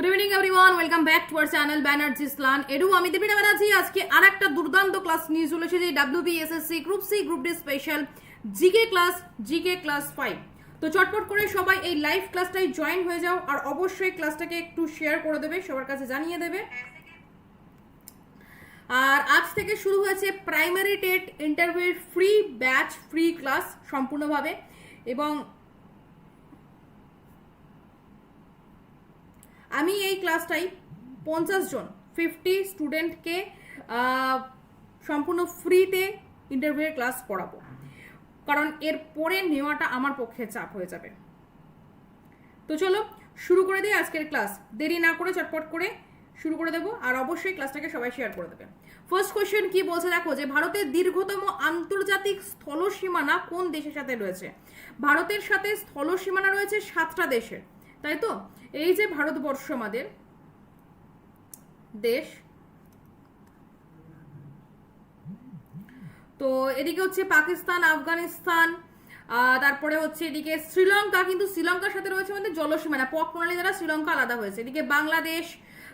Good evening everyone welcome back to our channel Banerjee Islam edu আমি দেবিনা ব্যানার্জি। আজকে আর একটা দুর্দান্ত ক্লাস নিয়ে চলে এসেছি WB SSC group C group D special GK class GK class five তো চটপট করে সবাই এই লাইভ ক্লাসটাই জয়েন হয়ে যাও আর অবশ্যই ক্লাসটাকে একটু শেয়ার করে দেবে, সবার কাছে জানিয়ে দেবে। আর আজ থেকে শুরু হয়েছে প্রাইমারি টেট ইন্টারভিউর ফ্রি ব্যাচ ফ্রি ক্লাস সম্পূর্ণভাবে। এবং আমি এই ক্লাসটাই পঞ্চাশ জন ফিফটি স্টুডেন্টকে সম্পূর্ণ ফ্রিতে ইন্টারভিউয়ের ক্লাস পড়াবো কারণ এর পরে নেওয়াটা আমার পক্ষে চাপ হয়ে যাবে। তো চলো, শুরু করে দিই আজকের ক্লাস দেরি না করে চটপট করে শুরু করে দেবো আর অবশ্যই ক্লাসটাকে সবাই শেয়ার করে দেবে। ফার্স্ট কোয়েশ্চেন কি বলছে দেখো যে, ভারতের দীর্ঘতম আন্তর্জাতিক স্থল সীমানা কোন দেশের সাথে রয়েছে? ভারতের সাথে স্থল সীমানা রয়েছে সাতটা দেশের। তাই তো? এই যে ভারতবর্ষ আমাদের, দেশ। তো এদিকে হচ্ছে পাকিস্তান, আফগানিস্তান তারপরে হচ্ছে এদিকে শ্রীলঙ্কা, কিন্তু শ্রীলঙ্কার সাথে রয়েছে আমাদের জলসীমানা পক প্রণালী দ্বারা শ্রীলঙ্কা আলাদা হয়েছে। এদিকে বাংলাদেশ,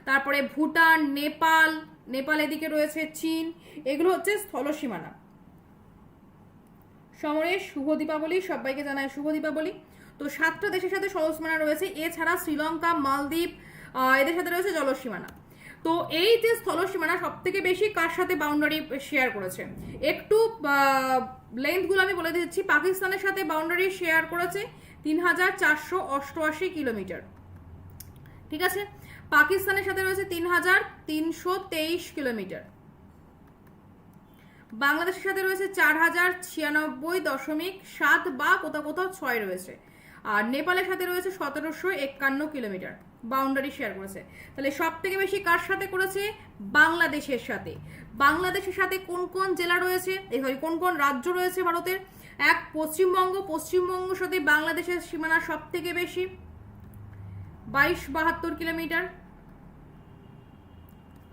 তারপরে ভুটান, নেপাল নেপাল এদিকে রয়েছে চীন, এগুলো হচ্ছে স্থলসীমানা। সমরেশ, শুভ দীপাবলি, সবাইকে জানায় শুভ দীপাবলি। তো সাতটা দেশের সাথে স্থলসীমানা রয়েছে। এছাড়া শ্রীলঙ্কা, মালদ্বীপ এদের সাথে রয়েছে জলসীমানা। তো এই যে স্থলসীমানা সব থেকে বেশি কার সাথে বাউন্ডারি শেয়ার করেছে? একটু লেন্থগুলো আমি বলে দিচ্ছি। পাকিস্তানের সাথে বাউন্ডারি শেয়ার করেছে তিন হাজার চারশো অষ্টআশি কিলোমিটার। ঠিক আছে? পাকিস্তানের সাথে রয়েছে তিন হাজার তিনশো তেইশ কিলোমিটার। বাংলাদেশের সাথে রয়েছে চার হাজার ছিয়ানব্বই দশমিক সাত বা কোথাও কোথাও ছয় রয়েছে। আর নেপালের সাথে রয়েছে সতেরোশো একান্ন কিলোমিটার বাউন্ডারি শেয়ার করেছে। তাহলে সব থেকে বেশি কার সাথে করেছে? বাংলাদেশের সাথে। বাংলাদেশের সাথে কোন কোন জেলা রয়েছে? সরি, কোন কোন রাজ্য রয়েছে ভারতের? এক, পশ্চিমবঙ্গ। পশ্চিমবঙ্গ সাথে বাংলাদেশের সীমানা সব থেকে বেশি? বাইশ, বাহাত্তর কিলোমিটার।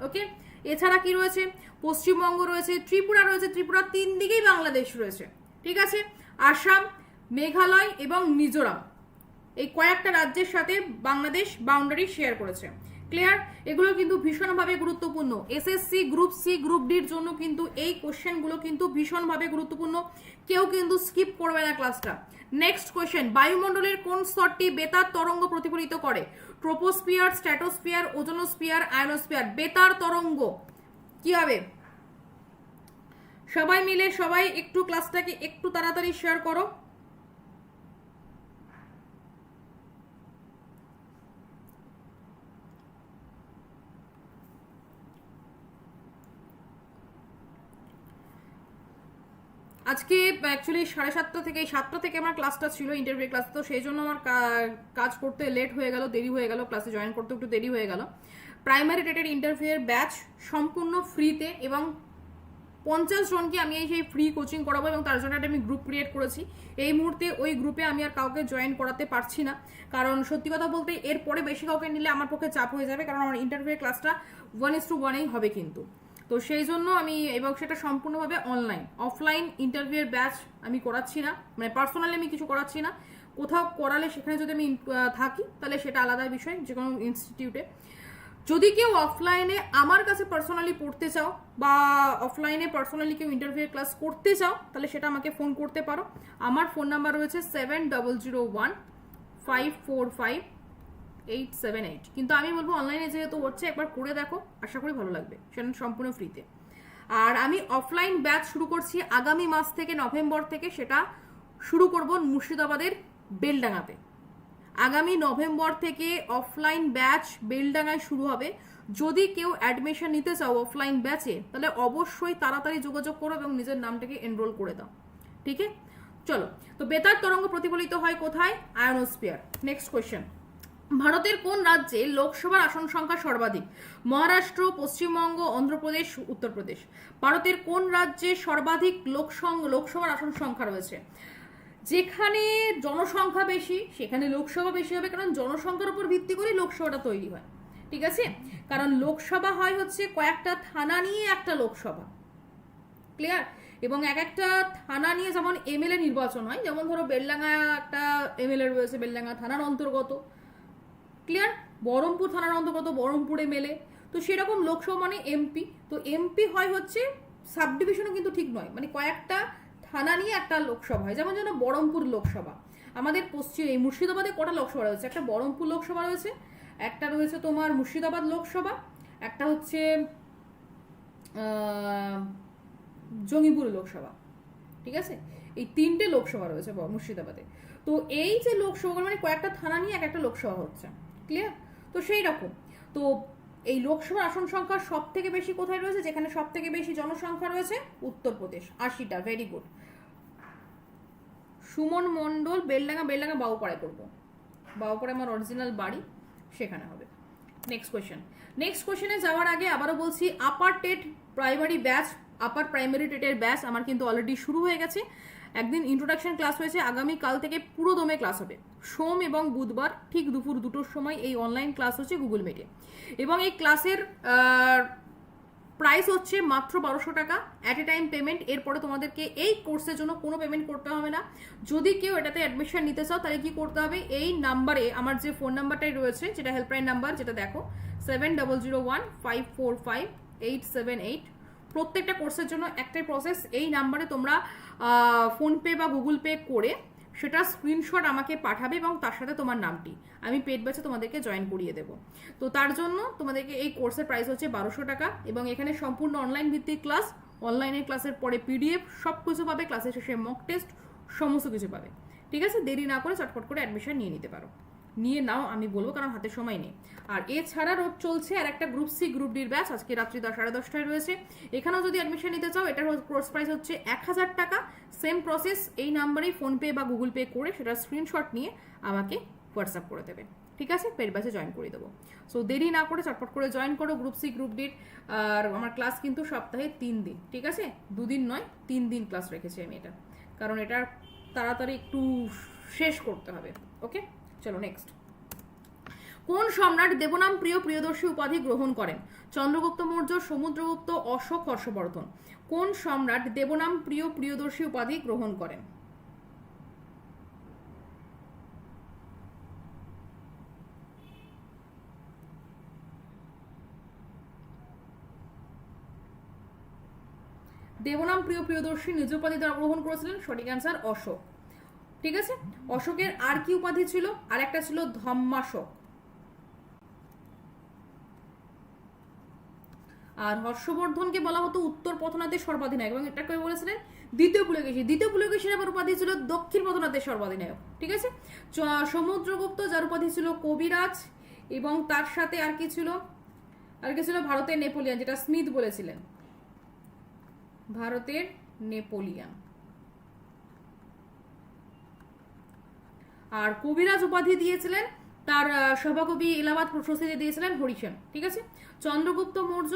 ওকে? এছাড়া কি রয়েছে? পশ্চিমবঙ্গ রয়েছে, ত্রিপুরা রয়েছে, ত্রিপুরা তিন দিকেই বাংলাদেশ রয়েছে। ঠিক আছে? আসাম মেঘালয় এবং মিজোরাম। এই কয়েকটা রাজ্যের সাথে বাংলাদেশ বাউন্ডারি শেয়ার করেছে। ক্লিয়ার এগুলো কিন্তু ভীষণভাবে গুরুত্বপূর্ণ। এসএসসি গ্রুপ সি গ্রুপ ডির জন্য কিন্তু এই কোশ্চেনগুলো কিন্তু ভীষণভাবে গুরুত্বপূর্ণ। কেউ কিন্তু স্কিপ করবে না ক্লাসটা নেক্সট কোশ্চেন বায়ুমণ্ডলের কোন স্তরটি বেতার তরঙ্গ প্রতিফলিত করে? ট্রোপোস্ফিয়ার স্ট্র্যাটোস্ফিয়ার ওজোনোস্ফিয়ার আয়নোস্ফিয়ার বেতার তরঙ্গ। কি হবে? সবাই মিলে সবাই একটু ক্লাসটাকে একটু তাড়াতাড়ি শেয়ার করো। আজকে অ্যাকচুয়ালি সাড়ে সাতটা থেকে সাতটা থেকে আমার ক্লাসটা ছিল ইন্টারভিউ ক্লাস তো সেই জন্য আমার কাজ করতে লেট হয়ে গেল, দেরি হয়ে গেল ক্লাসে জয়েন করতে একটু দেরি হয়ে গেল। প্রাইমারি টেটের ইন্টারভিউয়ের ব্যাচ সম্পূর্ণ ফ্রিতে এবং পঞ্চাশ জনকে আমি এই সেই ফ্রি কোচিং করাবো এবং তার জন্য একটা আমি গ্রুপ ক্রিয়েট করেছি। এই মুহূর্তে ওই গ্রুপে আমি আর কাউকে জয়েন করাতে পারছি না। কারণ সত্যি কথা বলতে এরপরে বেশি কাউকে নিলে আমার পক্ষে চাপ হয়ে যাবে, কারণ আমার ইন্টারভিউ ক্লাসটা ওয়ান ইস টু ওয়ানেই হবে কিন্তু। তো সেই জন্য আমি এবং সেটা সম্পূর্ণভাবে অনলাইন অফলাইন ইন্টারভিউয়ের ব্যাচ আমি করাচ্ছি না। মানে পার্সোনালি আমি কিছু করাচ্ছি না। কোথাও করালে সেখানে যদি আমি থাকি, তাহলে সেটা আলাদা বিষয় যে কোনো ইনস্টিটিউটে যদি কেউ অফলাইনে আমার কাছে পার্সোনালি পড়তে চাও বা অফলাইনে পার্সোনালি কেউ ইন্টারভিউ ক্লাস করতে চাও, তাহলে সেটা আমাকে ফোন করতে পারো। আমার ফোন নাম্বার রয়েছে seven double zero one five four five eight seven eight কিন্তু আমি বলব অনলাইনে যেহেতু হচ্ছে, একবার করে দেখো, আশা করি ভালো লাগবে। সেটা সম্পূর্ণ ফ্রিতে আর আমি অফলাইন ব্যাচ শুরু করছি আগামী মাস থেকে নভেম্বর থেকে, সেটা শুরু করব মুর্শিদাবাদের বেলডাঙাতে আগামী নভেম্বর থেকে অফলাইন ব্যাচ বেলডাঙায় শুরু হবে। যদি কেউ অ্যাডমিশন নিতে চাও অফলাইন ব্যাচে তাহলে অবশ্যই তাড়াতাড়ি যোগাযোগ করো এবং নিজের নামটাকে এনরোল করে দাও। ঠিক? আছে চলো। তো বেতার তরঙ্গ প্রতিফলিত হয় কোথায়? আয়নোস্ফিয়ার নেক্সট কোয়েশ্চেন ভারতের কোন রাজ্যে লোকসভার আসন সংখ্যা সর্বাধিক? মহারাষ্ট্র, পশ্চিমবঙ্গ, অন্ধ্রপ্রদেশ, উত্তরপ্রদেশ। ভারতের কোন রাজ্যে সর্বাধিক লোকসং, লোকসভার আসন সংখ্যা রয়েছে? যেখানে জনসংখ্যা বেশি, সেখানে লোকসভা বেশি হবে কারণ জনসংখ্যার উপর ভিত্তি করে লোকসভাটা তৈরি হয়। ঠিক আছে? কারণ লোকসভা হয় হচ্ছে কয়েকটা থানা নিয়ে একটা লোকসভা। ক্লিয়ার? এবং এক একটা থানা নিয়ে যেমন এমএলএ নির্বাচন হয়, যেমন ধরো বেলডাঙ্গা একটা এমএলএ রয়েছে, বেলডাঙ্গা থানার অন্তর্গত। ক্লিয়ার বহরমপুর থানার অন্তর্গত বহরমপুরে মেলে। তো সেরকম লোকসভা মানে এমপি তো এমপি হয় হচ্ছে সাব ডিভিশনও কিন্তু ঠিক নয়। মানে কয়েকটা থানা নিয়ে একটা লোকসভা হয়। যেমন যেন বহরমপুর লোকসভা। আমাদের পশ্চিম, এই মুর্শিদাবাদে কটা লোকসভা রয়েছে? একটা বহরমপুর লোকসভা রয়েছে, একটা রয়েছে তোমার মুর্শিদাবাদ লোকসভা, একটা হচ্ছে জঙ্গিপুর লোকসভা। ঠিক আছে? এই তিনটে লোকসভা রয়েছে মুর্শিদাবাদে। তো এই যে লোকসভা মানে কয়েকটা থানা নিয়ে এক একটা লোকসভা হচ্ছে। ক্লিয়ার তো সেই রকম। তো এই লোকসভার আসন সংখ্যা সব থেকে বেশি কোথায় রয়েছে? যেখানে সব থেকে বেশি জনসংখ্যা রয়েছে? উত্তরপ্রদেশ। আশিটা ভেরি গুড সুমন মণ্ডল, বেলডাঙ্গা বেলডাঙ্গা, বাউপাড়ায় করব। বাউপাড়ায় আমার অরিজিনাল বাড়ি, সেখানে হবে। নেক্সট কোয়েশ্চেন নেক্সট কোয়েশ্চেনে যাওয়ার আগে আবারও বলছি upper TET primary batch upper primary টেটের batch আমার কিন্তু অলরেডি শুরু হয়ে গেছে। একদিন ইন্ট্রোডাকশন ক্লাস হয়েছে, আগামী কাল থেকে পুরো দমে ক্লাস হবে। সোম এবং বুধবার ঠিক দুপুর দুটোর সময় এই অনলাইন ক্লাস হচ্ছে গুগল মিটে এবং এই ক্লাসের প্রাইস হচ্ছে মাত্র বারোশো টাকা। অ্যাট এ টাইম পেমেন্ট এরপরে তোমাদেরকে এই কোর্সের জন্য কোনো পেমেন্ট করতে হবে না। যদি কেউ এটাতে অ্যাডমিশন নিতে চাও, তাহলে কি করতে হবে? এই নাম্বারে আমার যে ফোন নাম্বারটাই রয়েছে, যেটা হেল্পলাইন নাম্বার যেটা দেখো seven double zero one five four five eight seven eight প্রত্যেকটা কোর্সের জন্য একটাই প্রসেস এই নাম্বারে তোমরা ফোনপে বা গুগল পে করে সেটা স্ক্রিনশট আমাকে পাঠাবে এবং তার সাথে তোমার নামটি। আমি পেড ব্যাচে তোমাদেরকে জয়েন করিয়ে দেবো। তো তার জন্য তোমাদেরকে এই কোর্সের প্রাইস হচ্ছে বারোশো টাকা এবং এখানে সম্পূর্ণ অনলাইন ভিত্তিক ক্লাস অনলাইনের ক্লাসের পরে পিডিএফ সব কিছু পাবে ক্লাসের শেষে মক টেস্ট সমস্ত কিছু পাবে। ঠিক আছে? দেরি না করে চটপট করে অ্যাডমিশন নিয়ে নিতে পারো। নিয়ে নাও, আমি বলব, কারণ হাতে সময় নেই। আর এছাড়া রোড চলছে আর একটা গ্রুপ সি, গ্রুপ ডির ব্যাচ। আজকে রাত্রি দশ, সাড়ে দশটায় রয়েছে। এখানেও যদি অ্যাডমিশন নিতে চাও, এটার কোর্স প্রাইস হচ্ছে এক হাজার টাকা। সেম প্রসেস এই নাম্বারেই ফোনপে বা গুগল পে করে সেটার স্ক্রিনশট নিয়ে আমাকে হোয়াটসঅ্যাপ করে দেবে। ঠিক আছে? পেড ব্যাচে জয়েন করে দেবো। সো দেরি না করে চটপট করে জয়েন করো গ্রুপ সি গ্রুপ ডির। আর আমার ক্লাস কিন্তু সপ্তাহে তিন দিন। ঠিক আছে? দুদিন নয়, তিন দিন ক্লাস রেখেছি আমি এটা। কারণ এটা তাড়াতাড়ি একটু শেষ করতে হবে। ওকে চলো নেক্সট কোন সম্রাট দেবনাম প্রিয় প্রিয়দর্শী উপাধি গ্রহণ করেন? চন্দ্রগুপ্ত মৌর্য, সমুদ্রগুপ্ত, অশোক, হর্ষবর্ধন। কোন সম্রাট দেবনাম প্রিয় প্রিয়দর্শী উপাধি গ্রহণ করেন? দেবনাম প্রিয় প্রিয়দর্শী নিজ উপাধি দ্বারা গ্রহণ করেছিলেন? সঠিক অ্যান্সার অশোক। ঠিক আছে? অশোকের আর কি উপাধি ছিল? আর একটা ছিল ধম্মাশোক। আর হর্ষবর্ধনকে বলা হতো উত্তর পথনাথের সর্বাধিনায়ক এবং এটা কবে বলেছিলেন? দ্বিতীয় পুলকেশী দ্বিতীয় পুলকেশীর আবার উপাধি ছিল দক্ষিণ পথনাথের সর্বাধিনায়ক। ঠিক আছে? সমুদ্রগুপ্ত, যার উপাধি ছিল কবিরাজ এবং তার সাথে আর কি ছিল? আর কি ছিল? ভারতের নেপোলিয়ান, যেটা স্মিথ বলেছিলেন। ভারতের নেপোলিয়ান। আর কবিরাজ উপাধি দিয়েছিলেন, তার সভাকবি এলাহাবাদ প্রশস্তিতে দিয়েছিলেন হরিসেন ঠিক আছে? চন্দ্রগুপ্ত মৌর্য,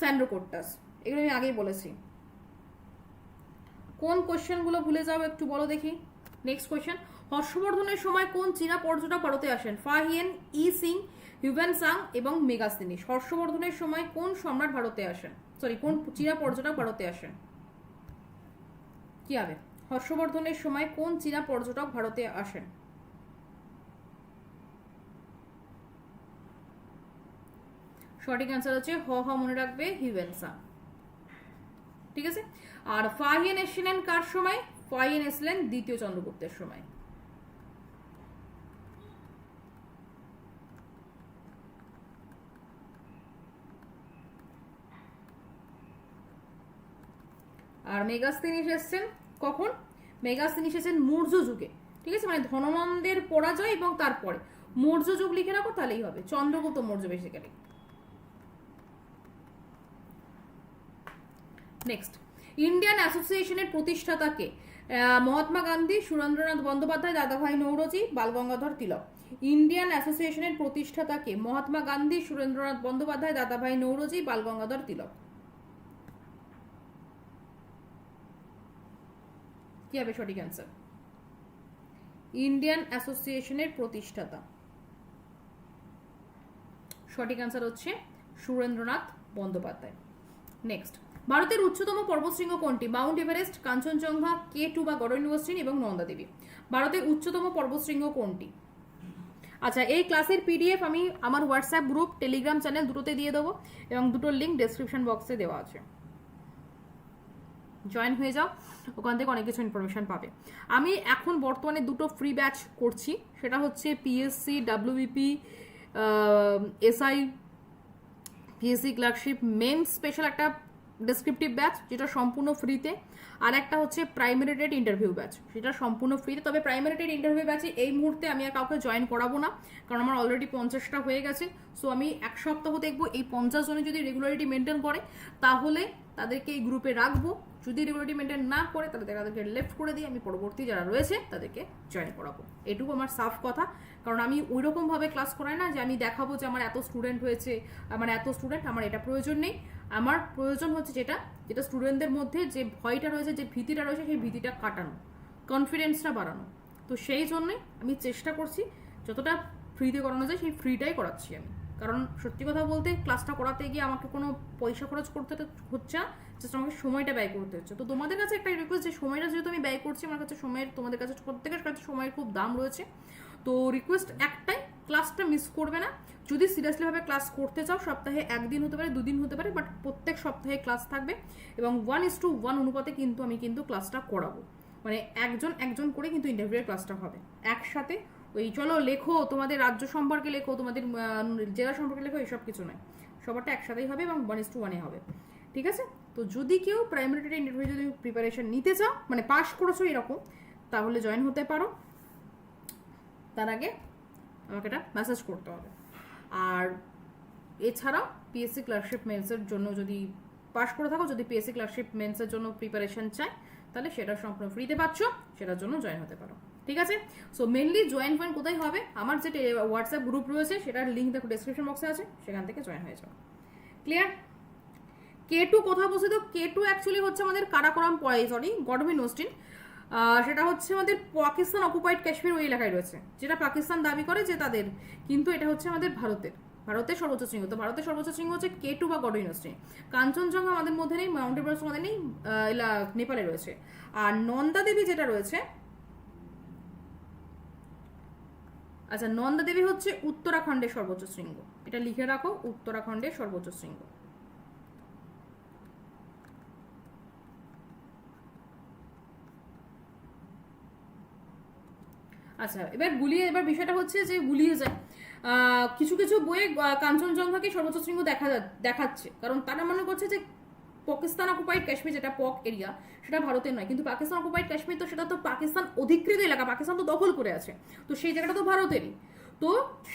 স্যান্ড্রোকোট্টাস, এগুলো আমি আগেই বলেছি। কোন কোশ্চেনগুলো ভুলে যাও একটু বলো দেখি। নেক্সট কোয়েশ্চেন হর্ষবর্ধনের সময় কোন চীনা পর্যটক ভারতে আসেন? ফাহিয়েন ই সিং হিউভেন সাং এবং মেগাস্তিনিস হর্ষবর্ধনের সময় কোন সম্রাট ভারতে আসেন? সরি কোন চীনা পর্যটক ভারতে আসেন? কি হবে? হর্ষবর্ধনের সময় কোন চীনা পর্যটক ভারতে আসেন? সঠিক অ্যান্সার হচ্ছে হ হ, মনে রাখবে হিউয়েনসা ঠিক আছে? আর ফাহিয়েন এসেছিলেন কার সময়? ফাহিয়েন এসেছিলেন দ্বিতীয় চন্দ্রগুপ্তের সময়। আর মেগাস্তিনিস এসেছেন কখন? মেগাস্তিনিস এসেছেন মৌর্য যুগে। ঠিক আছে? মানে ধননন্দের পরাজয় এবং তারপরে। মৌর্য যুগ লিখে রাখো, তাহলেই হবে। Chandragupta Maurya basically next Indian অ্যাসোসিয়েশনের প্রতিষ্ঠাতাকে মহাত্মা গান্ধী, সুরেন্দ্রনাথ বন্দ্যোপাধ্যায়, দাদাভাই নৌরজি, বালগঙ্গাধর তিলক। ইন্ডিয়ান অ্যাসোসিয়েশনের প্রতিষ্ঠাতাকে মহাত্মা গান্ধী, সুরেন্দ্রনাথ বন্দ্যোপাধ্যায়, দাদাভাই নৌরজি, বালগঙ্গাধর তিলক। কি হবে সঠিক অ্যান্সার ইন্ডিয়ান অ্যাসোসিয়েশনের প্রতিষ্ঠাতা। সঠিক অ্যান্সার হচ্ছে সুরেন্দ্রনাথ বন্দ্যোপাধ্যায়। নেক্সট ভারতের উচ্চতম পর্বতশৃঙ্গ কোনটি? Mount Everest Kanchenjunga K two বা গড় ইউনিভার্সিটি এবং নন্দা দেবী। ভারতের উচ্চতম পর্বতশৃঙ্গ কোনটি? আচ্ছা এই ক্লাসের পিডিএফ আমি আমার হোয়াটসঅ্যাপ গ্রুপ টেলিগ্রাম চ্যানেল দুটোতে দিয়ে দেবো এবং দুটোর লিঙ্ক ডেসক্রিপশন বক্সে দেওয়া আছে। জয়েন হয়ে যাও, ওখান থেকে অনেক কিছু ইনফরমেশন পাবে। আমি এখন বর্তমানে দুটো ফ্রি ব্যাচ করছি, সেটা হচ্ছে PSC WBP SI PSC clerkship main special একটা ডেসক্রিপটিভ ব্যাচ যেটা সম্পূর্ণ ফ্রিতে আর একটা হচ্ছে প্রাইমারি টেট ইন্টারভিউ ব্যাচ সেটা সম্পূর্ণ ফ্রিতে তবে প্রাইমারি টেট ইন্টারভিউ ব্যাচে এই মুহূর্তে আমি আর কাউকে জয়েন করাবো না, কারণ আমার অলরেডি পঞ্চাশটা হয়ে গেছে। সো আমি এক সপ্তাহ দেখব, এই পঞ্চাশ জনে যদি রেগুলারিটি মেনটেন করে, তাহলে তাদেরকে এই গ্রুপে রাখব। যদি রেগুলারিটি মেনটেন না করে, তাহলে তাদেরকে লেফট করে দিয়ে আমি পরবর্তী যারা রয়েছে, তাদেরকে জয়েন করাবো। এটুকু আমার সাফ কথা। কারণ আমি ওই রকমভাবে ক্লাস করাই না যে আমি দেখাবো যে আমার এত স্টুডেন্ট হয়েছে, আমার এত স্টুডেন্ট আমার এটা প্রয়োজন নেই। আমার প্রয়োজন হচ্ছে যেটা যেটা স্টুডেন্টদের মধ্যে যে ভয়টা রয়েছে, যে ভীতিটা রয়েছে, সেই ভীতিটা কাটানো কনফিডেন্সটা বাড়ানো। তো সেই জন্যই আমি চেষ্টা করছি, যতটা ফ্রিতে করানো যায়, সেই ফ্রিটাই করাচ্ছি আমি। কারণ সত্যি কথা বলতে ক্লাসটা করাতে গিয়ে আমাকে কোনো পয়সা খরচ করতে হচ্ছে না জাস্ট আমাকে সময়টা ব্যয় করতে হচ্ছে। তো তোমাদের কাছে একটা রিকোয়েস্ট যে, সময়টা যেহেতু আমি ব্যয় করছি, আমার কাছে সময়ের, তোমাদের কাছে প্রত্যেকের কাছে সময়ের খুব দাম রয়েছে। তো রিকোয়েস্ট একটাই ক্লাসটা মিস করবে না। যদি সিরিয়াসলিভাবে ক্লাস করতে চাও, সপ্তাহে একদিন হতে পারে, দুদিন হতে পারে বাট প্রত্যেক সপ্তাহে ক্লাস থাকবে। এবং ওয়ান ইস টু ওয়ান অনুপাতে কিন্তু আমি কিন্তু ক্লাসটা করাবো। মানে একজন একজন করে কিন্তু ইন্টারভিউয়ের ক্লাসটা হবে। একসাথে ওই চলো লেখো, তোমাদের রাজ্য সম্পর্কে লেখো, তোমাদের জেলা সম্পর্কে লেখো, এসব কিছু নয়। সবারটা একসাথেই হবে এবং ওয়ান ইস টু ওয়ানে হবে। ঠিক আছে? তো যদি কেউ প্রাইমারি ইন্টারভিউ যদি প্রিপারেশন নিতে চাও মানে পাস করেছ এরকম, তাহলে জয়েন হতে পারো। তার আগে আমাকে এটা মেসেজ করতে হবে। আর এছাড়াও পিএসসি ক্লার্কশিপ মেন্সের জন্য যদি পাস করে থাকো, যদি পিএসসি ক্লার্কশিপ মেন্সের জন্য প্রিপারেশন চাই তাহলে সেটা সম্পূর্ণ ফ্রিতে পাচ্ছ, সেটার জন্য জয়েন হতে পারো। ঠিক আছে? সো মেনলি জয়েন পয়েন্ট কোথায় হবে? আমার যে হোয়াটসঅ্যাপ গ্রুপ রয়েছে, সেটার লিঙ্ক দেখো ডেসক্রিপশন বক্সে আছে, সেখান থেকে জয়েন হয়ে যাও। ক্লিয়ার কে টু কোথাও অবস্থিত? কে টু অ্যাকচুয়ালি হচ্ছে আমাদের কারাকোরাম পড়াই সরি গডমিন ওস্টিন সেটা হচ্ছে আমাদের পাকিস্তান অকুপাইড কাশ্মীর ওই এলাকায় রয়েছে, যেটা পাকিস্তান দাবি করে যে তাদের, কিন্তু এটা হচ্ছে আমাদের ভারতের ভারতের সর্বোচ্চ শৃঙ্গ। তো ভারতের সর্বোচ্চ শৃঙ্গ হচ্ছে কে টু বা গড ইউনিভার্সিটি কাঞ্চনজঙ্ঘা আমাদের মধ্যে নেই, মাউন্ট এভারেস্ট আমাদের নেই নেপালে রয়েছে। আর নন্দা দেবী যেটা রয়েছে আচ্ছা নন্দা দেবী হচ্ছে উত্তরাখণ্ডের সর্বোচ্চ শৃঙ্গ। এটা লিখে রাখো, উত্তরাখণ্ডের সর্বোচ্চ শৃঙ্গ। আচ্ছা এবার গুলিয়ে, এবার বিষয়টা হচ্ছে যে গুলিয়ে যায়। কিছু কিছু বইয়ে কাঞ্চনজঙ্ঘাকে সর্বোচ্চ শৃঙ্গ দেখা দেখাচ্ছে। কারণ তারা মনে করছে যে পাকিস্তান অকুপাইড কাশ্মীর যেটা পক এরিয়া সেটা ভারতের নয়। কিন্তু পাকিস্তান অকুপাইড কাশ্মীর তো সেটা তো পাকিস্তান অধিকৃত এলাকা, পাকিস্তান তো দখল করে আছে। তো সেই জায়গাটা তো ভারতেরই। তো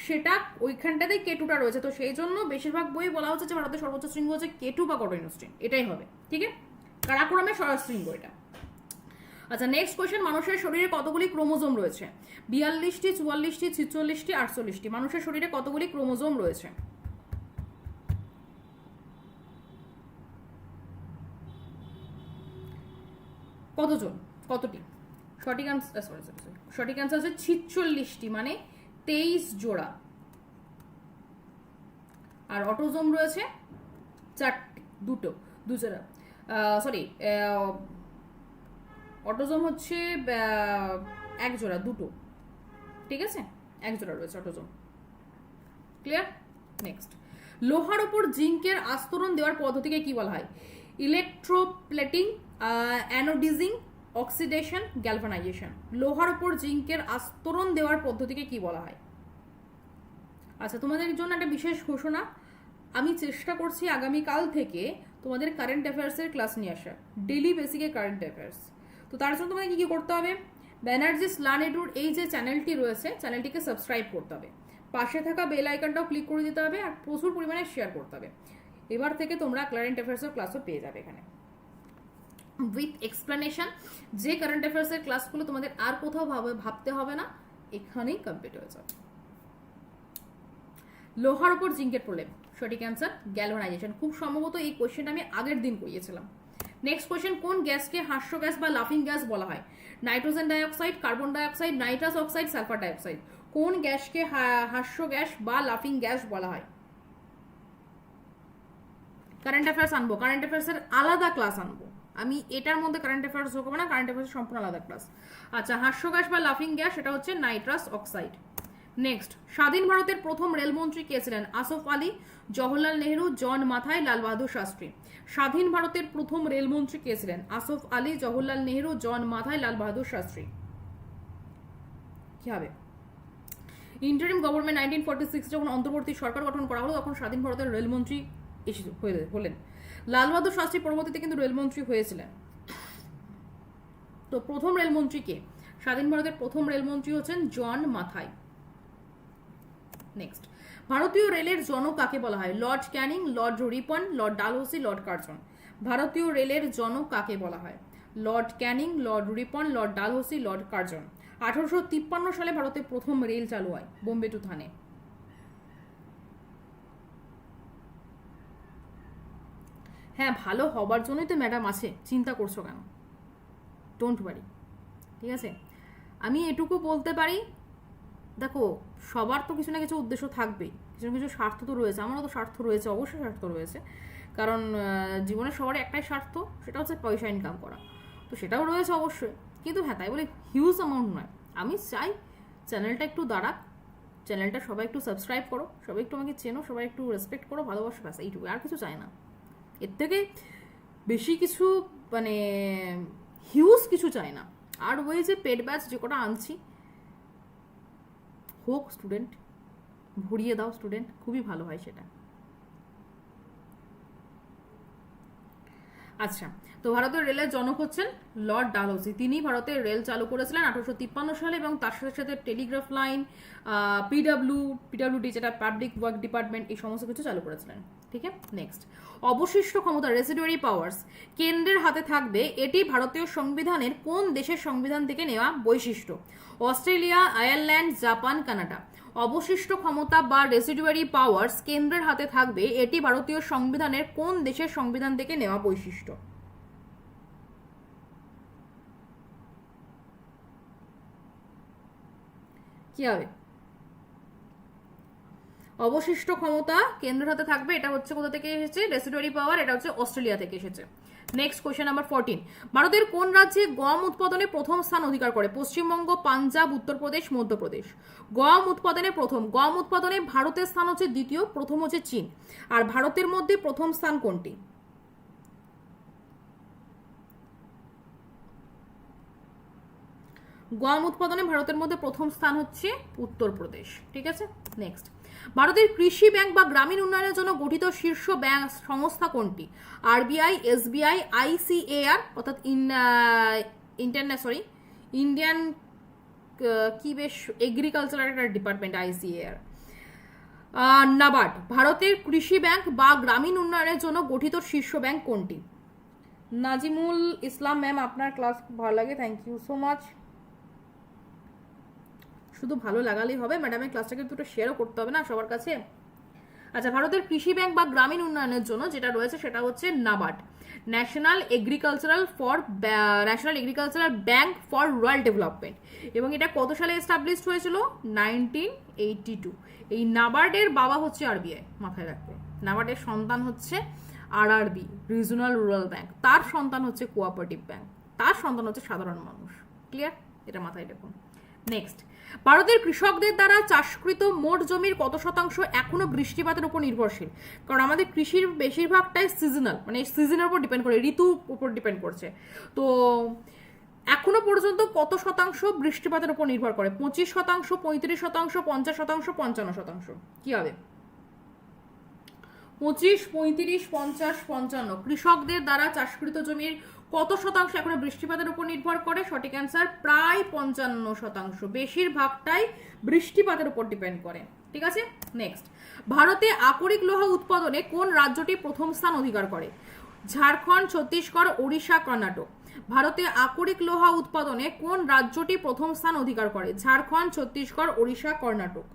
সেটা ওইখানটাতেই কেটুটা রয়েছে। তো সেই জন্য বেশিরভাগ বই বলা হচ্ছে যে ভারতের সর্বোচ্চ শৃঙ্গ হচ্ছে কেটু বা গডইনোস্ট্রিন এটাই হবে। ঠিক আছে? কারাকোরামের শৃঙ্গ এটা। আচ্ছা নেক্সট কোয়েশ্চেন মানুষের শরীরে কতগুলি ক্রোমোজোম রয়েছে? বিয়াল্লিশটি, চুয়াল্লিশটি, ছিচল্লিশটি, আটচল্লিশটি। মানুষের শরীরে কতগুলি ক্রোমোজোম রয়েছে? কতজন? কতটি? সঠিক আনসার সরি সরি সরি সঠিক আনসার হচ্ছে ছিচল্লিশটি মানে তেইশ জোড়া। আর অটোজোম রয়েছে চারটি, দুটো, দু জোড়া। সরি অটোজোম হচ্ছে এক জোড়া, দুটো। ঠিক আছে? এক জোড়া রয়েছে অটোজোম। ক্লিয়ার নেক্সট লোহার ওপর জিঙ্কের আস্তরণ দেওয়ার পদ্ধতিকে কি বলা হয়? ইলেকট্রোপ্লেটিং অ্যানোডিজিং অক্সিডেশন গ্যালভানাইজেশন লোহার ওপর জিঙ্কের আস্তরণ দেওয়ার পদ্ধতিকে কি বলা হয়? আচ্ছা তোমাদের জন্য একটা বিশেষ ঘোষণা। আমি চেষ্টা করছি আগামীকাল থেকে তোমাদের কারেন্ট অ্যাফেয়ার্সের ক্লাস নিয়ে আসা ডেলি বেসিকে কারেন্ট অ্যাফেয়ার্স তো তার জন্য তোমাদের কী কী করতে হবে? ব্যানার্জি স্লানেডুর এই যে চ্যানেলটি রয়েছে চ্যানেলটিকে সাবস্ক্রাইব করতে হবে। পাশে থাকা বেল আইকনটাও ক্লিক করে দিতে হবে আর প্রচুর পরিমাণে শেয়ার করতে হবে। এবার থেকে তোমরা কারেন্ট অ্যাফেয়ার্সের ক্লাসও পেয়ে যাবে এখানে। উইথ এক্সপ্লেনেশন যে কারেন্ট অ্যাফেয়ার্সের ক্লাসগুলো তোমাদের আর কোথাও ভাবে- ভাবতে হবে না, এখানেই কমপ্লিট হয়ে যাবে। লোহার উপর জিঙ্কের প্রলেপ সঠিক অ্যান্সার গ্যালভানাইজেশন খুব সম্ভবত এই কোয়েশ্চেনটা আমি আগের দিন করিয়েছিলাম। নেক্সট কোয়েশ্চেন কোন গ্যাসকে হাস্য গ্যাস বা লাফিং গ্যাস বলা হয়? Nitrogen dioxide carbon dioxide nitrous oxide sulphur dioxide কোন গ্যাসকে হাস্য গ্যাস বা লাফিং গ্যাস বলা হয়? কারেন্ট অ্যাফেয়ার্স আনব। কারেন্ট অ্যাফেয়ার্সের আলাদা ক্লাস আনব। আমি এটার মধ্যে কারেন্ট অ্যাফেয়ার্স ঢোকাবো না কারেন্ট অ্যাফেয়ার্স সম্পূর্ণ আলাদা ক্লাস আচ্ছা হাস্য গ্যাস বা লাফিং গ্যাস সেটা হচ্ছে নাইট্রাস অক্সাইড নেক্সট স্বাধীন ভারতের প্রথম রেলমন্ত্রী কে ছিলেন? আসফ আলী, জওহরলাল নেহরু, জন মাথায় লাল বাহাদুর শাস্ত্রী। স্বাধীন ভারতের প্রথম রেলমন্ত্রী কে ছিলেন? আসফ আলী, জওহরলাল নেহরু, জন মাথায় লাল বাহাদুর শাস্ত্রী। কি হবে? Interim government nineteen forty six যখন অন্তর্বর্তী সরকার গঠন করা হলো, তখন স্বাধীন ভারতের রেলমন্ত্রী এসে হলেন। লাল বাহাদুর শাস্ত্রী পরবর্তীতে কিন্তু রেলমন্ত্রী হয়েছিলেন। তো প্রথম রেলমন্ত্রী কে? স্বাধীন ভারতের প্রথম রেলমন্ত্রী হচ্ছেন জন মাথাই। নেক্সট ভারতীয় রেলের জনক কাকে বলা হয়? Lord Canning, Lord Ripon, Lord Dalhousie, Lord Curzon. ভারতীয় রেলের জনক কাকে বলা হয়? Lord Canning, Lord Ripon, Lord Dalhousie, Lord Curzon. আঠারোশো তিপ্পান্ন সালে ভারতে প্রথম রেল চালু হয়, বোম্বে টু থানে। হ্যাঁ ভালো হবার জন্যই তো ম্যাডাম আছে। চিন্তা করছ কেন? ডোন্ট ওয়ারি ঠিক আছে? আমি এটুকু বলতে পারি, দেখো, সবার তো কিছু না কিছু উদ্দেশ্য থাকবেই। কিছু না কিছু স্বার্থ তো রয়েছে, আমারও তো স্বার্থ রয়েছে, অবশ্যই স্বার্থ রয়েছে। কারণ জীবনে সবার একটাই স্বার্থ, সেটা হচ্ছে পয়সা ইনকাম করা। তো সেটাও রয়েছে অবশ্যই। কিন্তু হ্যাঁ তাই বলে হিউজ অ্যামাউন্ট নয়। আমি চাই চ্যানেলটা একটু দাঁড়াক চ্যানেলটা সবাই একটু সাবস্ক্রাইব করো, সবাই একটু আমাকে চেনো, সবাই একটু রেসপেক্ট করো, ভালোবাসো, ব্যাস এইটুকু আর কিছু চাই না। এর থেকে বেশি কিছু মানে হিউজ কিছু চাই না। আর ওই যে পেড ব্যাচ যে কটা আনছি, হোক স্টুডেন্ট ভরিয়ে দাও স্টুডেন্ট খুবই ভালো হয় সেটা। আচ্ছা তো ভারতের রেলের জনক হচ্ছেন লর্ড ডালহৌসি। তিনি ভারতের রেল চালু করেছিলেন আঠারোশো তিপ্পান্ন সালে এবং তার সাথে সাথে টেলিগ্রাফ লাইন পিডাব্লিউ পিডাব্লিউডি যেটা পাবলিক ওয়ার্ক ডিপার্টমেন্ট এই সমস্ত কিছু চালু করেছিলেন। ঠিক আছে নেক্সট অবশিষ্ট ক্ষমতা রেসিডুয়ারি পাওয়ার্স কেন্দ্রের হাতে থাকবে এটি ভারতীয় সংবিধানের কোন দেশের সংবিধান থেকে নেওয়া বৈশিষ্ট্য? Australia, Ireland, Japan, Canada. অবশিষ্ট ক্ষমতা বা রেসিডুয়ারি পাওয়ার্স কেন্দ্রের হাতে থাকবে এটি ভারতীয় সংবিধানের কোন দেশের সংবিধান থেকে নেওয়া বৈশিষ্ট্য? কি হবে? অবশিষ্ট ক্ষমতা কেন্দ্রের হাতে থাকবে, এটা হচ্ছে কোথা থেকে এসেছে? রেসিডুয়ারি পাওয়ার এটা হচ্ছে অস্ট্রেলিয়া থেকে এসেছে। নেক্সট কোয়েশ্চেন নাম্বার ফোরটিন ভারতের কোন রাজ্যে গম উৎপাদনে প্রথম স্থান অধিকার করে? পশ্চিমবঙ্গ, পাঞ্জাব, উত্তরপ্রদেশ, মধ্যপ্রদেশ। গম উৎপাদনে প্রথম, গম উৎপাদনে ভারতের স্থান হচ্ছে দ্বিতীয়, প্রথম হচ্ছে চীন। আর ভারতের মধ্যে প্রথম স্থান কোনটি? গম উৎপাদনে ভারতের মধ্যে প্রথম স্থান হচ্ছে উত্তরপ্রদেশ। ঠিক আছে? নেক্সট ভারতের কৃষি ব্যাংক বা গ্রামীণ উন্নয়নের জন্য গঠিত শীর্ষ ব্যাংক সংস্থা কোনটি? আরবিআই, এসবিআই, আইসিএআর, অর্থাৎ ইন্টারন্যাশনাল সরি ইন্ডিয়ান কি বেশ এগ্রিকালচারাল একটা ডিপার্টমেন্ট আইসিএআর। নাবার্ড ভারতের কৃষি ব্যাংক বা গ্রামীণ উন্নয়নের জন্য গঠিত শীর্ষ ব্যাংক কোনটি? নাজিমুল ইসলাম ম্যাম, আপনার ক্লাস ভালো লাগে থ্যাংক ইউ সো মাচ শুধু ভালো লাগালেই হবে। ম্যাডামের ক্লাসটাকে দুটো শেয়ারও করতে হবে না সবার কাছে। আচ্ছা ভারতের কৃষি ব্যাংক বা গ্রামীণ উন্নয়নের জন্য যেটা রয়েছে সেটা হচ্ছে NABARD national agricultural for national agricultural bank for rural development এবং এটা কত সালে এস্টাবলিশড হয়েছিল? নাইনটিন এইটি টু এই নাবার্ডের বাবা হচ্ছে আরবিআই মাথায় রাখবে। নাবার্ডের সন্তান হচ্ছে আরআরবি রিজনাল রুরাল ব্যাংক তার সন্তান হচ্ছে কোঅপারেটিভ ব্যাংক তার সন্তান হচ্ছে সাধারণ মানুষ। ক্লিয়ার এটা মাথায় রাখুন নেক্সট ভারতের কৃষকদের দ্বারা চাষকৃত মোট জমির কত শতাংশ এখনও বৃষ্টিপাতের উপর নির্ভরশীল? কারণ আমাদের কৃষির বেশিরভাগটাই সিজনাল মানে সিজনের উপর ডিপেন্ড করে ঋতুর উপর ডিপেন্ড করছে। তো এখনও পর্যন্ত কত শতাংশ বৃষ্টিপাতের উপর নির্ভর করে? পঁচিশ শতাংশ, পঁয়ত্রিশ শতাংশ, পঞ্চাশ শতাংশ, পঞ্চান্ন শতাংশ। কি হবে? পঁচিশ, পঁয়ত্রিশ, পঞ্চাশ, পঞ্চান্ন। কৃষকদের দ্বারা চাষকৃত জমির কত শতাংশ এখন বৃষ্টিপাতের উপর নির্ভর করে? সঠিক অ্যান্সার প্রায় পঞ্চান্ন শতাংশ। বেশিরভাগটাই বৃষ্টিপাতের উপর ডিপেন্ড করে। ঠিক আছে? নেক্সট ভারতে আকরিক লোহা উৎপাদনে কোন রাজ্যটি প্রথম স্থান অধিকার করে? ঝাড়খণ্ড, ছত্তিশগড়, ওড়িশা, কর্ণাটক। ভারতে আকরিক লোহা উৎপাদনে কোন রাজ্যটি প্রথম স্থান অধিকার করে? ঝাড়খণ্ড, ছত্তিশগড়, ওড়িশা, কর্ণাটক।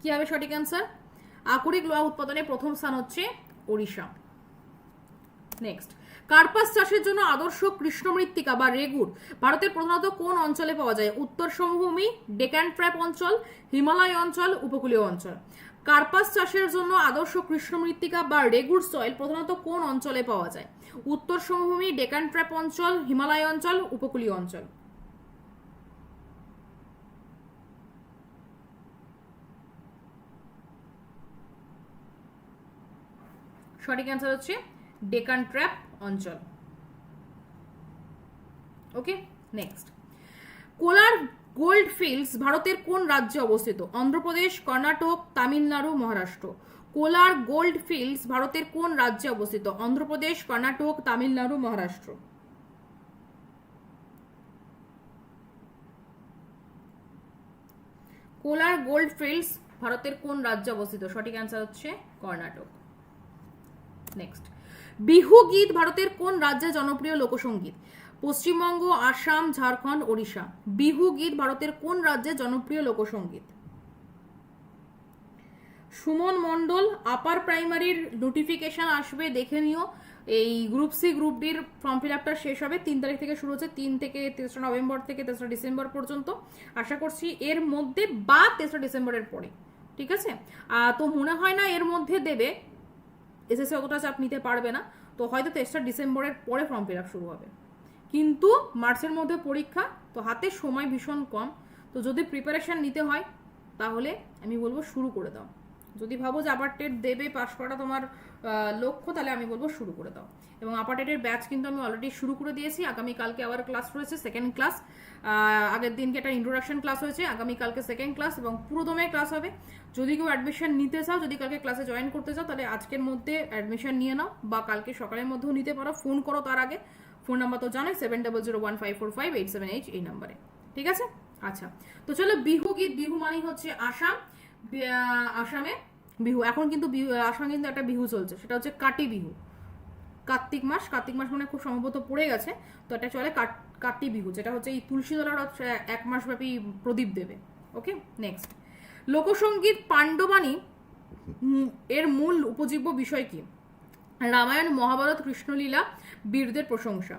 কি হবে সঠিক অ্যান্সার আকরিক লোহা উৎপাদনে প্রথম স্থান হচ্ছে ওড়িশা। নেক্সট কার্পাস চাষের জন্য আদর্শ কৃষ্ণমৃত্তিকা বা রেগুর। ভারতের প্রধানত কোন অঞ্চলে পাওয়া যায়? উত্তর সমভূমি ডেকান ট্র্যাপ অঞ্চল, হিমালয় অঞ্চল, উপকূলীয় অঞ্চল। কার্পাস চাষের জন্য আদর্শ কৃষ্ণমৃত্তিকা বা রেগুর সয়েল প্রধানত কোন অঞ্চলে পাওয়া যায়? উত্তর সমভূমি ডেকান ট্র্যাপ অঞ্চল, হিমালয় অঞ্চল, উপকূলীয় অঞ্চল। সঠিক অ্যান্সার হচ্ছে ডেকান ট্র্যাপ অঞ্চল। Okay next Kolar gold fields ভারতের কোন রাজ্যে অবস্থিত? অন্ধ্রপ্রদেশ, কর্ণাটক, তামিলনাড়ু, মহারাষ্ট্র। কোলার গোল্ড ফিল্ডস ভারতের কোন রাজ্যে অবস্থিত? অন্ধ্রপ্রদেশ, কর্ণাটক, তামিলনাড়ু, মহারাষ্ট্র। কোলার গোল্ড ফিল্ডস ভারতের কোন রাজ্যে অবস্থিত? সঠিক অ্যান্সার হচ্ছে কর্ণাটক। নেক্সট বিহু গীত ভারতের কোন রাজ্যে জনপ্রিয় লোকসঙ্গীত পশ্চিমবঙ্গ, আসাম, ঝাড়খণ্ড, ওড়িশা। বিহু গীত ভারতের কোন রাজ্যে জনপ্রিয় লোকসঙ্গীত সুমন মণ্ডল, আপার প্রাইমারির নোটিফিকেশন আসবে, দেখে নিও। এই গ্রুপ সি গ্রুপ ডির ফর্ম ফিল আপটা শেষ হবে তিন তারিখ থেকে শুরু হচ্ছে, তিন থেকে তেসরা নভেম্বর থেকে তেসরা ডিসেম্বর পর্যন্ত। আশা করছি এর মধ্যে বা তেসরা ডিসেম্বরের পরে, ঠিক আছে? তো মনে হয় না এর মধ্যে দেবে। এসএসসি অতটা চাপ নিতে পারবে না, তো হয়তো তেসরা ডিসেম্বরের পরে ফর্ম ফিল আপ শুরু হবে। কিন্তু মার্চের মধ্যে পরীক্ষা, তো হাতে সময় ভীষণ কম, তো যদি প্রিপারেশান নিতে হয়, তাহলে আমি বলব শুরু করে দাও। যদি ভাবো যে আপার টেট দেবে পাশ করাটা তোমার লক্ষ্য, তাহলে আমি বলব শুরু করে দাও। এবং আপার টেটের ব্যাচ কিন্তু আমি অলরেডি শুরু করে দিয়েছি। আগামীকালকে আবার ক্লাস রয়েছে সেকেন্ড ক্লাস আগের দিনকে একটা ইন্ট্রোডাকশন ক্লাস হয়েছে আগামীকালকে সেকেন্ড ক্লাস এবং পুরো দমে ক্লাস হবে। যদি কেউ অ্যাডমিশন নিতে চাও, যদি কালকে ক্লাসে জয়েন করতে চাও, তাহলে আজকের মধ্যে অ্যাডমিশন নিয়ে নাও বা কালকে সকালের মধ্যেও নিতে পারো। ফোন করো তার আগে। ফোন নাম্বার তো জানোই seven double zero one five four five eight seven eight এই নাম্বারে ঠিক আছে? আচ্ছা তো চলো বিহু গীত, বিহু মানেই হচ্ছে আসাম। আসামে বিহু। এখন কিন্তু বিহু, আসামে কিন্তু একটা বিহু চলছে, সেটা হচ্ছে কাটি বিহু। কার্তিক মাস কার্তিক মাস মানে খুব সম্ভবত পড়ে গেছে, তো এটা চলে কাটি বিহু, যেটা হচ্ছে এই তুলসী হচ্ছে এক মাস ব্যাপী প্রদীপ দেবে। ওকে নেক্সট লোকসঙ্গীত পাণ্ডবাণী এর মূল উপজীব্য বিষয় কি? রামায়ণ, মহাভারত, কৃষ্ণলীলা, বীরদের প্রশংসা।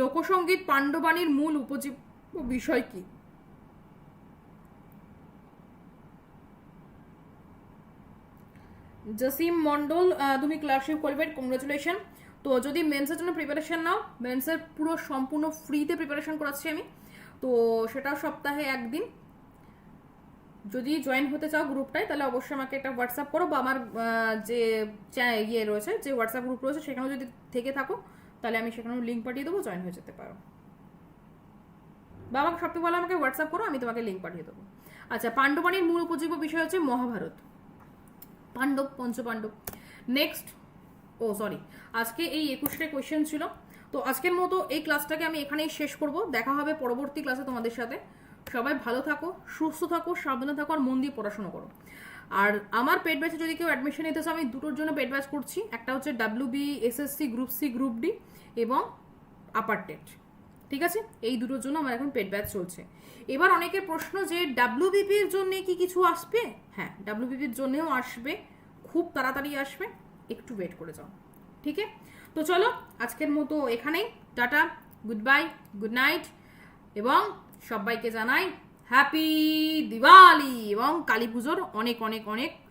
লোকসঙ্গীত পাণ্ডবাণীর মূল উপজীব্য বিষয় কি? জসিম মন্ডল তুমি ক্লাসশিপ কোয়ালিফাইড কংগ্রেচুলেশন তো যদি মেন্সের জন্য প্রিপারেশন নাও মেন্সের পুরো সম্পূর্ণ ফ্রিতে প্রিপারেশন করাচ্ছি আমি। তো সেটা সপ্তাহে একদিন। যদি জয়েন হতে চাও গ্রুপটায় তাহলে অবশ্যই আমাকে একটা হোয়াটসঅ্যাপ করো বা আমার যে ইয়ে রয়েছে, যে হোয়াটসঅ্যাপ গ্রুপ রয়েছে, সেখানেও যদি থেকে থাকো, তাহলে আমি সেখানেও লিঙ্ক পাঠিয়ে দেবো জয়েন হয়ে যেতে পারো। বা আমাকে সবথেকে ভালো আমাকে হোয়াটসঅ্যাপ করো, আমি তোমাকে লিঙ্ক পাঠিয়ে দেবো। আচ্ছা পাণ্ডবাণীর মূল উপজীব্য বিষয় হচ্ছে মহাভারত। পাণ্ডব, পঞ্চপাণ্ডব। নেক্সট ও সরি আজকে এই একুশটা কোয়েশ্চেন ছিল। তো আজকের মতো এই ক্লাসটাকে আমি এখানেই শেষ করব। দেখা হবে পরবর্তী ক্লাসে তোমাদের সাথে। সবাই ভালো থাকো, সুস্থ থাকো, সাবধানে থাকো, আর মন দিয়ে পড়াশোনা করো। আর আমার পেড ব্যাচে যদি কেউ অ্যাডমিশন নিতে আমি দুটোর জন্য পেড ব্যাচ করছি। একটা হচ্ছে W B SSC group C group D এবং আপার টেট ঠিক আছে? এই দুটোর জন্য আমার এখন পেড ব্যাচ চলছে। এবার অনেকের প্রশ্ন যে ডাব্লিউবিপির জন্য কি কিছু আসবে? হ্যাঁ ডাব্লিউবিপির জন্যও আসবে। খুব তাড়াতাড়ি আসবে। একটু ওয়েট করে যাও। ঠিক আছে? তো চলো, আজকের মতো এখানেই। Tata good bye good night এবং সবাইকে জানাই হ্যাপি দিওয়ালি এবং কালী পুজোর অনেক অনেক অনেক